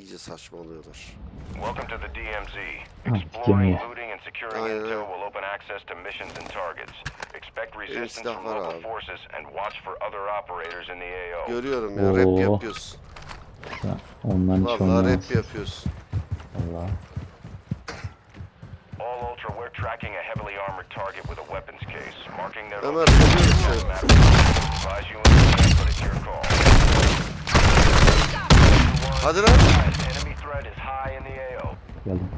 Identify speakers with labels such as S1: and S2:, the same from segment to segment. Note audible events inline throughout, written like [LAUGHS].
S1: iyice saçmalıyorlar.
S2: Welcome to the DMZ.
S3: Ah,
S2: Exploring, looting, and securing
S1: Aynen
S2: intel will open access to missions and targets. Expect resistance from
S1: var
S2: local
S1: abi.
S2: forces and watch for other operators in the AO.
S1: Görüyorum ya rap
S3: Oo.
S1: yapıyoruz.
S3: Ya, Ondan hiç
S1: Vallahi
S3: olmaz.
S1: rap yapıyoruz.
S3: Valla.
S2: All Ultra, we're tracking a heavily armored target with a weapons case. Marking their
S1: Ömer
S2: location
S1: görüyoruz seni.
S2: Advise you in advance, but it's your call. The AO.
S3: Geldim.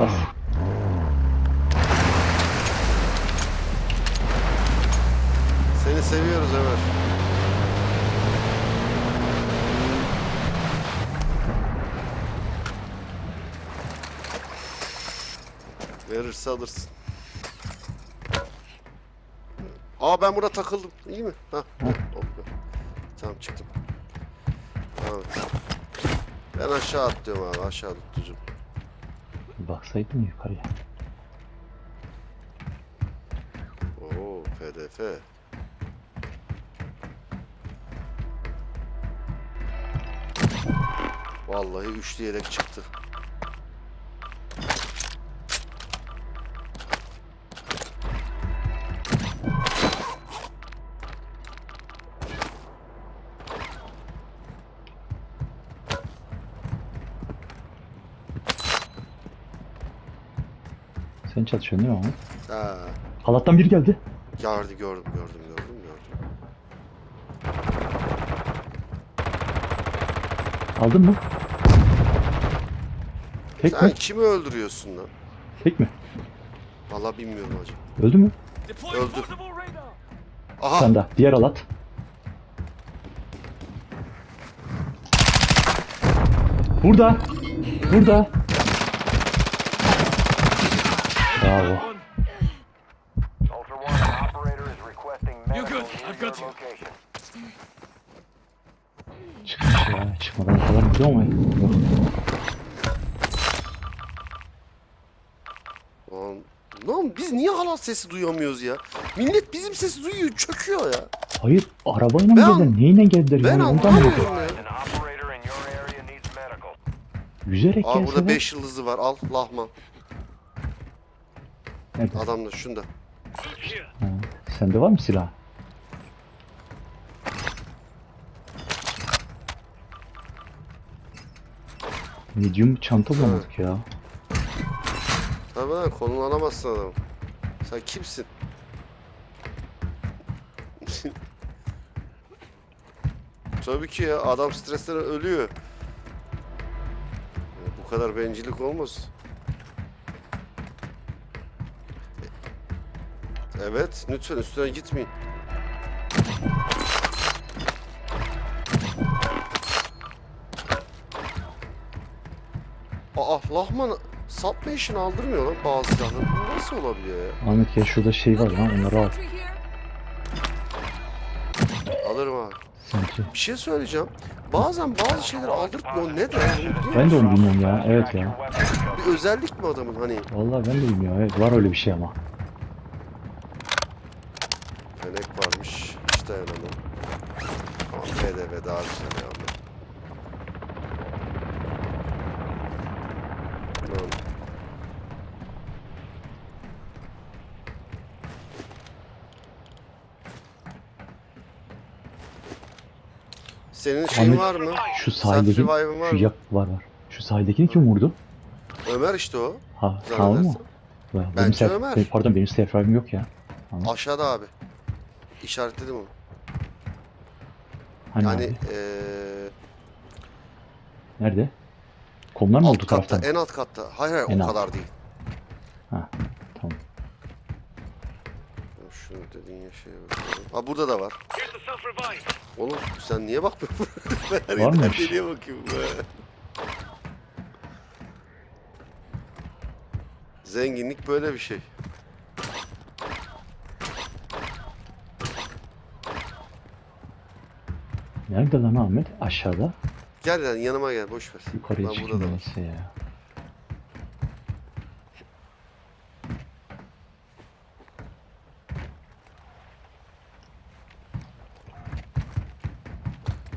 S3: Bas.
S1: Seni seviyoruz Ömer. Verirse alırsın. Aa ben burada takıldım. İyi mi? Ha. Tamam çıktım. Tamam. Ben aşağı atlıyorum abi. Aşağı.
S3: Bir baksaydın yukarıya.
S1: Oo PDF. Vallahi üçleyerek çıktı.
S3: Sen çatışıyorsun değil mi Ahmet?
S1: Ha,
S3: Halattan biri geldi.
S1: gördüm gördüm gördüm gördüm gördüm.
S3: Aldın mı? Tek
S1: Sen
S3: mi?
S1: kimi öldürüyorsun lan?
S3: Tek mi?
S1: Vallahi bilmiyorum hacı.
S3: Öldü mü?
S1: Öldü. Aha
S3: Sen de. Diğer halat. Burada. Burada. Bravo.
S2: Medical
S4: good. I've got you.
S3: Çıkmış ya. Çıkmadan falan gidiyor mu? Yok.
S1: Lan, lan biz niye halat sesi duyamıyoruz ya? Millet bizim sesi duyuyor, çöküyor ya.
S3: Hayır. Arabayla mı
S1: Ben-
S3: geldiler? Neyle geldiler?
S1: Ben
S3: yani? Ondan mı
S1: anlamıyorum
S3: geldiler?
S1: ya.
S2: An operator in your area needs medical.
S3: Yüzerek
S1: Aa burada
S3: gelseler.
S1: 5 yıldızı var. Al lahman.
S3: Nerede?
S1: Adamda şunda.
S3: Ha. Sende var mı silah? Medium çanta bulamadık ya.
S1: Tabii lan konulanamazsın adam. Sen kimsin? Tabii ki ya adam stresten ölüyor. Bu kadar bencillik olmaz. Evet, lütfen üstüne gitmeyin. Aa, Lahman satma işini aldırmıyor lan bazı silahları. Bu nasıl olabiliyor ya?
S3: Ahmet ya şurada şey var lan onları al.
S1: Alırım abi.
S3: Sanki.
S1: Bir şey söyleyeceğim. Bazen bazı şeyleri aldırtmıyor. Neden? Bunu
S3: Ben de
S1: biliyor
S3: onu bilmiyorum ya. Evet ya.
S1: Bir özellik mi adamın hani?
S3: Vallahi ben de bilmiyorum. Evet var öyle bir şey ama.
S1: Fenek yanında. Ama PDV daha ya. Tamam. Senin şeyin
S3: Ahmet,
S1: var mı?
S3: Şu sahildeki
S1: var
S3: şu
S1: mı?
S3: yak var var. Şu sahildekini kim vurdu?
S1: Ömer işte o.
S3: Ha, tamam mı? Benim
S1: Bence
S3: self-
S1: Ömer.
S3: benim- pardon benim self yok ya.
S1: Aşağıda abi. İşaretledim onu.
S3: Hani
S1: Yani
S3: abi?
S1: eee
S3: Nerede? Komlar mı oldu
S1: alt katta,
S3: taraftan?
S1: en alt katta. Hayır hayır
S3: En
S1: o
S3: alt.
S1: kadar değil.
S3: Ha, tamam.
S1: Şunu dediğin şeye bakalım. Ha burada da var. Oğlum sen niye bakmıyorsun? [LAUGHS] ben
S3: Var
S1: her
S3: mıymış?
S1: deliğe bakıyorum. Zenginlik böyle bir şey.
S3: Nerede lan Ahmet? Aşağıda.
S1: Gel lan yanıma gel boş ver.
S3: Yukarıya
S1: Lan
S3: çıkayım
S1: burada da var.
S3: neyse ya.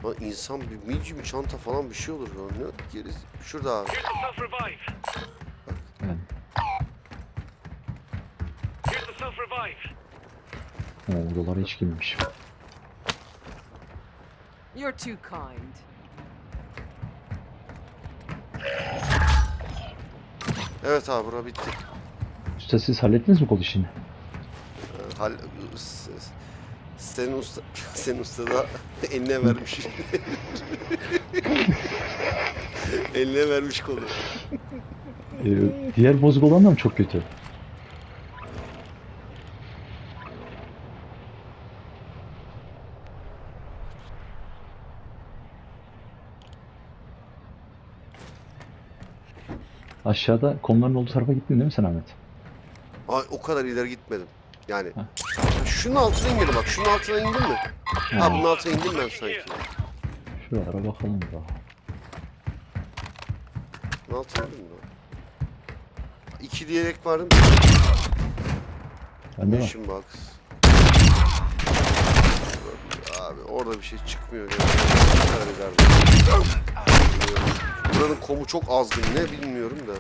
S1: Lan insan bir medium çanta falan bir şey olur ya. Ne geri şurada abi.
S4: Here's the self-revive.
S3: Yani,
S4: Here's the self-revive.
S3: o odalara hiç girmemiş.
S5: You're too kind.
S1: Evet abi bura bitti.
S3: Usta siz hallettiniz mi kol işini?
S1: Ee, Hal s- s- senin usta [LAUGHS] senin usta da [LAUGHS] eline vermiş. [LAUGHS] eline vermiş kolu.
S3: Ee, diğer bozuk olan da mı çok kötü? Aşağıda konuların olduğu tarafa gittin değil mi sen Ahmet?
S1: Ay o kadar ileri gitmedim. Yani
S3: Ha.
S1: şunun altına indim bak. Şunun altına indim mi? Ha bunun altına indim ben sanki.
S3: Şuralara bakalım da.
S1: Bunun altına indim mi? İki diyerek vardım.
S3: Bende var.
S1: Mission box. Abi orada bir şey çıkmıyor. Yani. Buranın komu çok azgın ne bilmiyorum da.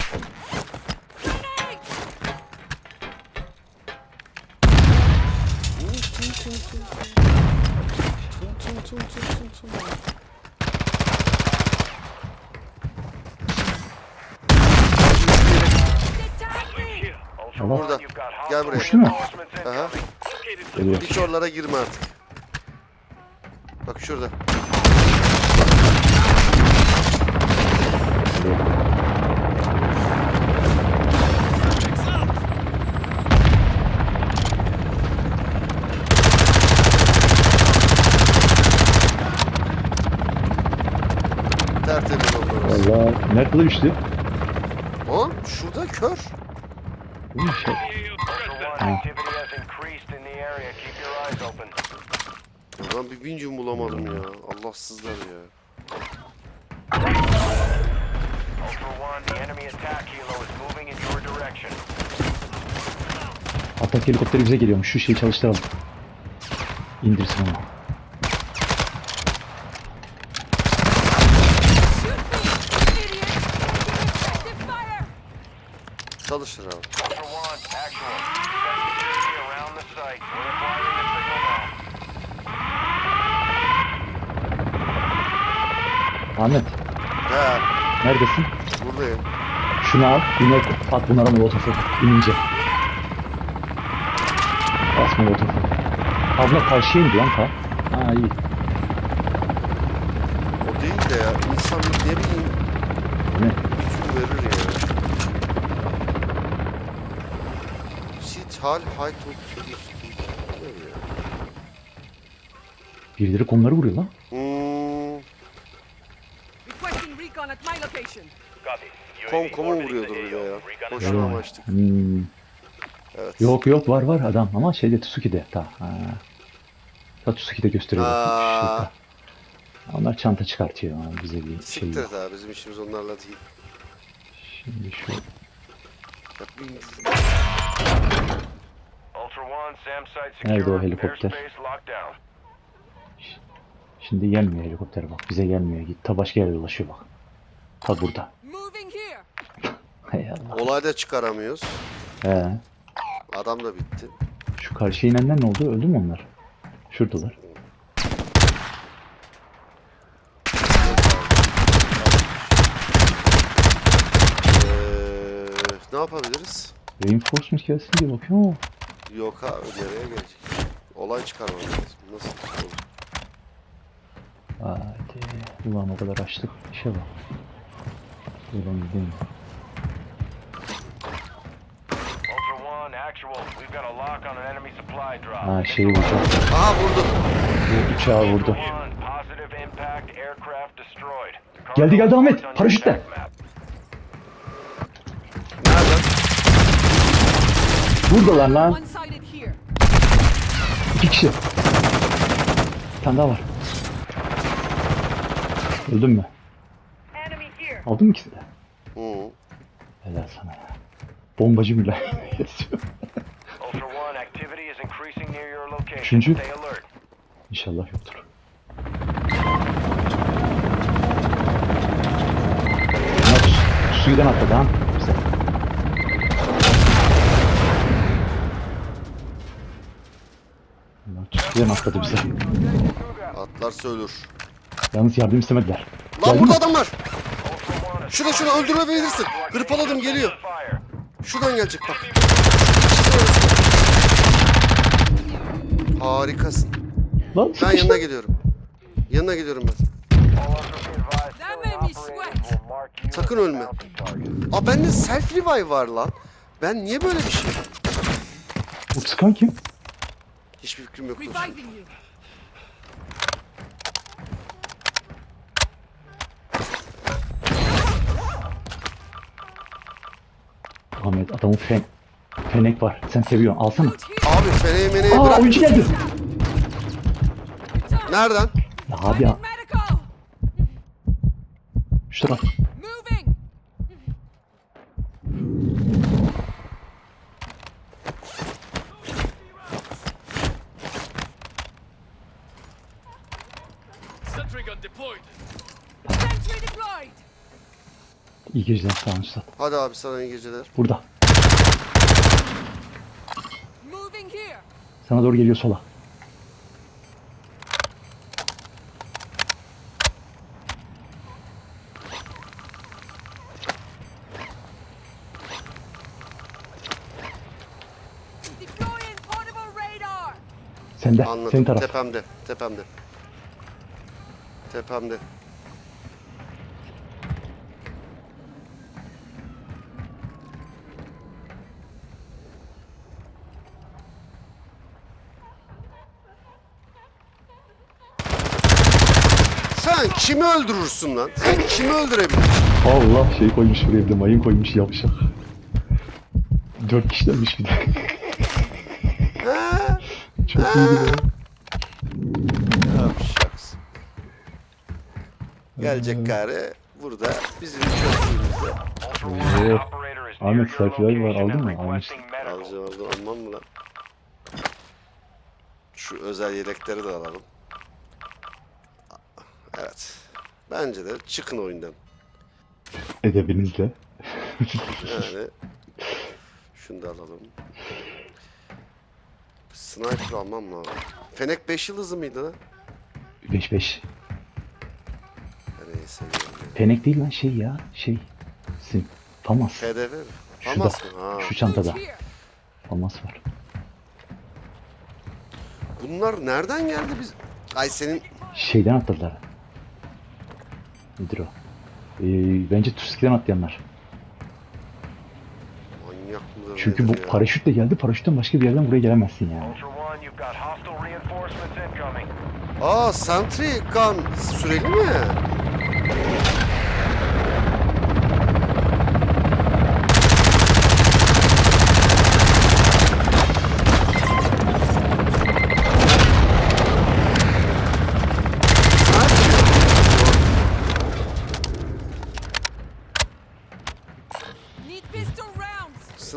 S2: One,
S1: Burada. Gel buraya.
S3: Uçtu mu?
S1: Aha.
S3: Geliyor.
S1: Hiç oralara girme artık. Bak şurada. Tertemiz oldu orası.
S3: Valla nerede düştü?
S1: O şurada kör.
S3: Bu mu şey?
S2: Ultra One, activity has increased in the area. Keep your eyes open.
S1: Ben bir vincim bulamadım ya. Allahsızlar ya.
S2: Ultra One, the enemy attack helo is moving in your direction.
S3: Atak helikopteri bize geliyormuş. Şu şeyi çalıştıralım. İndirsin onu.
S1: Abi.
S2: Now.
S3: Ahmet
S1: He
S3: neredesin?
S1: buradayım.
S3: Şunu al. Yine at bunlara molotofu. İnince. Bas molotofu. Abla karşıya indi lan ta. Ha iyi.
S1: O değil de ya. İnsan ne bileyim
S3: ne?
S1: hüküm verir ya. Sit hal hay tut.
S3: Birileri konuları vuruyor lan.
S1: Hmm,
S5: Requesting recon at my location.
S2: Copy.
S1: Kom komu vuruyordur bir de ya. Boşuna amaçtık.
S3: Hmm.
S1: Evet.
S3: Yok yok var var adam ama şeyde Tsuki'de ta. Ha. Ta Tsuki'de gösteriyor.
S1: Aa.
S3: şey. Onlar çanta çıkartıyor ha, bize bir şey.
S1: Siktir et abi bizim işimiz onlarla değil.
S3: Şimdi şu
S1: Bak bir
S3: Nerede o helikopter? Şimdi gelmiyor helikopter bak bize gelmiyor. Git ta başka yerde dolaşıyor bak. Ta burada.
S5: Moving here.
S3: Hay Allah.
S1: olay da çıkaramıyoruz.
S3: He.
S1: Adam da bitti.
S3: Şu karşıya inenler ne oldu? Öldü mü onlar? Şuradalar.
S1: Ee, ne yapabiliriz?
S3: Reinforcement gelsin diye bakıyorum ama.
S1: Yok abi nereye gelecek? Olay çıkarmamız lazım. Nasıl olur?
S3: Hadi. Ulan o kadar açtık. İşe bak. Buradan gidelim. Ha şeyi vuracak.
S1: Aha vurdu.
S3: Bu uçağı vurdu. Geldi, geldi Ahmet, paraşütle.
S1: Nereden?
S3: Buradalar lan. İki kişi. Bir tane daha var. Öldün mü? Aldın mı ikisini de?
S1: Hı.
S3: Helal sana. Bombacı mülayim. Üçüncü. İnşallah yoktur. Bunlar suyudan atladı ha. Bize. Suyudan atladı bize.
S1: Atlarsa ölür.
S3: Yalnız yardım istemediler.
S1: Lan
S3: Geldi
S1: burada
S3: mi?
S1: adam var. Şuna şuna öldürme öldürmeyebilirsin. Hırpaladım geliyor. Şuradan gelecek bak. Harikasın.
S3: Lan
S1: Ben
S3: sıkıştı.
S1: yanına geliyorum. Yanına geliyorum ben.
S5: That made me sweat.
S1: Sakın ölme. Aa bende self revive var lan. Ben niye böyle bir şey?
S3: Bu sıkan kim?
S1: Hiçbir fikrim yok.
S5: Reviving you.
S3: Ahmet adamın fen fenek var. Sen seviyorsun. Alsana.
S1: Abi feneği meneği
S3: Aa
S1: bırak.
S3: oyuncu geldi.
S1: Nereden?
S3: Ya abi ya.
S5: Medical.
S3: Şu taraf.
S5: Moving.
S4: Sentry gun deployed.
S5: Sentry deployed.
S3: İyi geceler sağ olun Üstad.
S1: Hadi abi sana iyi geceler.
S3: Burada.
S5: Moving here.
S3: Sana doğru geliyor sola.
S5: Deploying portable radar.
S3: Sende. Senin
S1: Anladım.
S3: taraf.
S1: Tepemde. Tepemde. Tepemde. Sen kimi öldürürsün lan? Sen kimi öldürebilirsin?
S3: Allah şey koymuş buraya bir de mayın koymuş yapışak. Dört kişilermiş bir de.
S1: Ha?
S3: Çok iyi ya.
S1: Yapacaksın. Gelecek gari burada bizim çöplüğümüzde.
S2: Near
S3: Ahmet selfie'ler var, aldın mı?
S2: medical.
S1: Alacağım aldım almam mı lan? Şu özel yelekleri de alalım. Evet. Bence de çıkın oyundan.
S3: Edebinizle.
S1: Yani şunu da alalım. Sniper almam lazım. Fenek 5 yıldızı mıydı lan?
S3: 5-5.
S1: Feneği seviyorum ya.
S3: Fenek değil lan şey ya. Şey. Sim. Famas.
S1: PDV mi?
S3: Şurada.
S1: Hamas mı? Ha.
S3: Şu çantada. Famas var.
S1: Bunlar nereden geldi biz? Ay senin
S3: Şeyden atladılar. Nedir o? Ee, bence Tuski'den atlayanlar.
S1: manyak mıdır
S3: Çünkü bu
S1: nedir ya?
S3: paraşütle geldi. Paraşütten başka bir yerden buraya gelemezsin yani.
S2: Ultra One, you've got hostile reinforcements incoming.
S1: Aa Sentry Gun süreli mi?
S5: Need pistol rounds.
S1: Sniper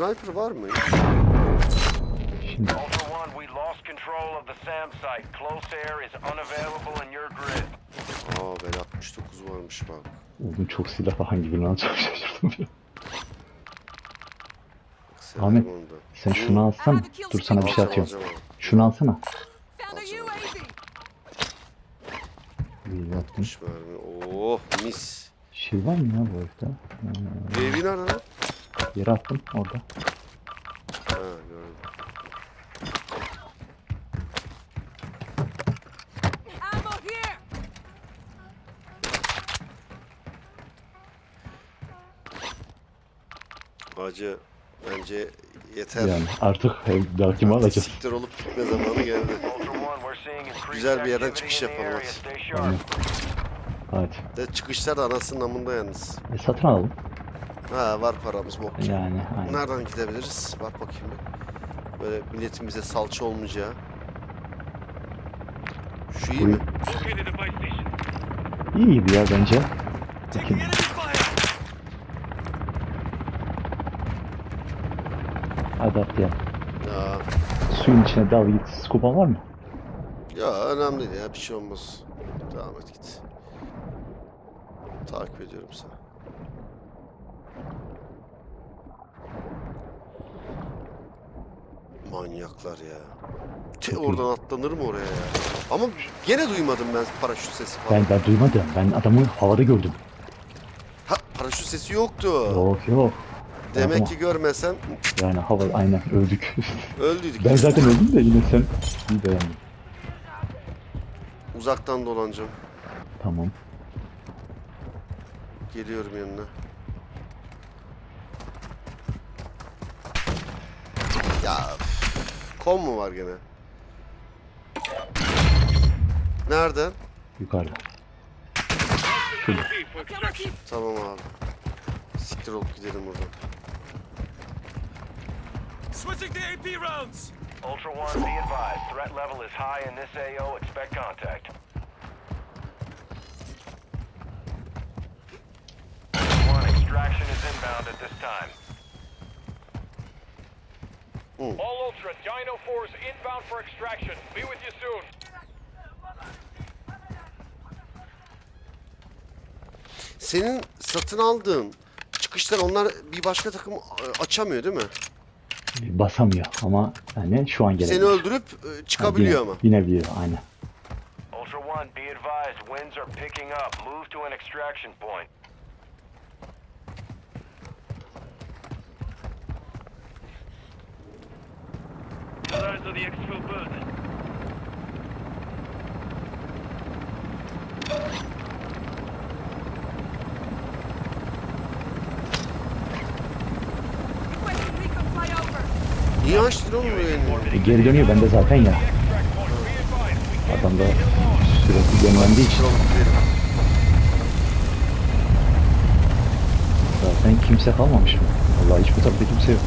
S1: var mı?
S3: Şimdi
S2: Ultra One, we lost control of the SAM site. Close air is unavailable in your grid.
S1: Aa ben 69 varmış bak.
S3: oğlum çok silah var. Hangi birini alacağım [LAUGHS] şaşırdım
S1: severim
S3: Ahmet. Sen şunu alsan. Dur sana bir şey atıyorum. Şunu alsana. Bir attım.
S1: 60 mermi. Oh mis.
S3: Şey var mı ya bu herifte? Ee,
S1: Evi nerede lan?
S3: Yere attım orada.
S1: Ha gördüm.
S5: Ammo here.
S1: Acı bence yeter.
S3: Yani artık daha kimi alacağız?
S1: Siktir olup gitme zamanı geldi. Güzel bir yerden çıkış yapalım hadi.
S3: Aynen. Hadi.
S1: De çıkışlar da anasının amında yalnız.
S3: E, satın alalım.
S1: Ha var paramız bok.
S3: Yani aynen.
S1: Nereden gidebiliriz? Bak bakayım bir. Böyle milletin bize salça olmayacağı. Şu iyi mi?
S4: Located a buy station.
S3: İyi gibi ya bence. Hadi atlayalım.
S1: Ya,
S3: Suyun içine dal git. Scuba var mı?
S1: ya önemli değil ya bir şey olmaz. Devam et git. Takip ediyorum seni. Manyaklar ya. Tüh, oradan atlanır mı oraya ya? Ama gene duymadım ben paraşüt sesi falan.
S3: Ben, ben duymadım. Ben adamı havada gördüm.
S1: Ha paraşüt sesi yoktu.
S3: Yok yok.
S1: Demek
S3: Ama-
S1: ki görmesen
S3: Yani hava aynen öldük.
S1: öldüydük.
S3: ben zaten öldüm de yine sen iyi.
S1: Uzaktan dolanacağım.
S3: Tamam.
S1: Geliyorum yanına. Ya kom mu var gene? Nereden?
S3: Yukarıda.
S4: Extraction.
S1: Tamam abi. Siktir olup gidelim buradan.
S4: Switching to AP rounds.
S2: Ultra One, be advised. Threat level is high in this AO. Expect contact. One, extraction is inbound at this time.
S4: All Ultra, Dino 4 is inbound for extraction. Be with you soon.
S1: Senin satın aldığın çıkışlar onlar bir başka takım a- açamıyor değil mi?
S3: Basamıyor ama yani şu an gelebilir.
S1: Seni öldürüp e, çıkabiliyor ama.
S3: Binebiliyor aynen.
S2: Ultra One, be advised. Winds are picking up. Move to an extraction point.
S4: Others of the
S5: recon flyover.
S1: Niye açtın oğlum yani?
S3: E, geri dönüyor bende zaten ya.
S4: Extract point. Be advised. We can't
S3: Adam da
S4: stay here long.
S3: sürekli yönlendiği için zaten kimse kalmamış mı? Vallahi hiç bu tarafta kimse yok.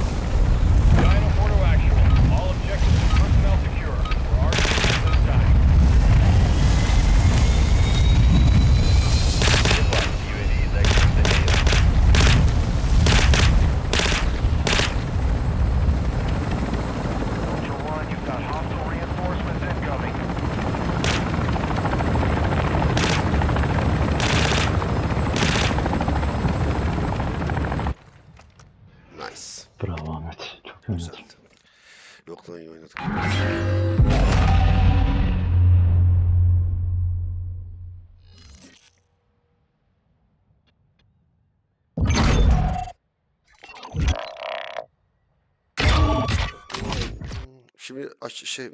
S1: Şimdi aç şey